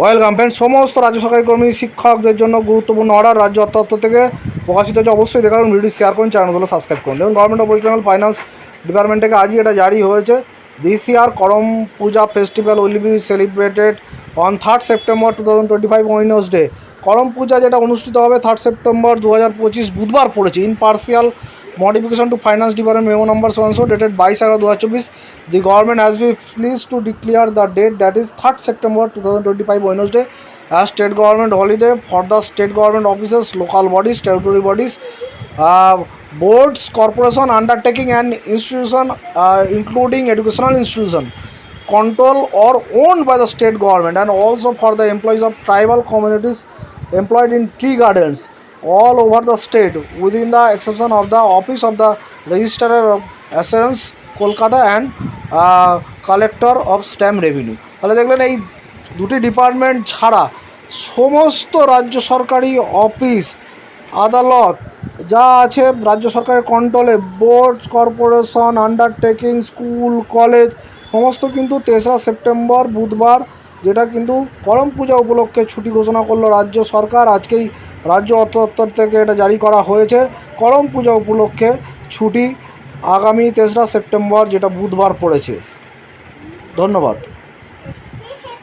Welcome friend সমস্ত রাজ্য সরকারি কর্মী, শিক্ষকদের জন্য গুরুত্বপূর্ণ অর্ডার রাজ্য অর্থ থেকে প্রকাশিত হচ্ছে অবশ্যই দেখাবেন ভিডিও শেয়ার করুন চ্যানেলগুলো সাবস্ক্রাইব করুন। দেখুন government of West Bengal finance department থেকে আজই এটা জারি হয়েছে। This year Karam Puja festival will be celebrated on third September two thousand twenty five day Karam Puja যেটা অনুষ্ঠিত হবে থার্ড সেপ্টেম্বর দু হাজার পঁচিশ বুধবার পড়েছে in partial modification to finance department memo number so and so dated 22/2024 the government has been pleased to declare the date that is 3rd september 2025 wednesday. As state government holiday for the state government offices local bodies territory bodies uh, boards corporation undertaking and institution uh, including educational institution control or owned by the state government and also for the employees of tribal communities employed in tree gardens. All over the state within the exception of the office of the registrar of assurance Kolkata and collector of stamp revenue তাহলে দেখলেন এই দুটি department ছাড়া সমস্ত রাজ্য সরকারি office আদালত, যা আছে রাজ্য সরকারের কন্ট্রোলে board corporation undertaking school college সমস্ত কিন্তু তেসরা সেপ্টেম্বর, বুধবার, যেটা কিন্তু করম পূজা উপলক্ষে ছুটি ঘোষণা করল রাজ্য সরকার। আজকেই রাজ্য অর্থ দপ্তর থেকে এটা জারি করা হয়েছে। করম পূজা উপলক্ষে ছুটি আগামী তেসরা সেপ্টেম্বর, যেটা বুধবার পড়েছে। ধন্যবাদ।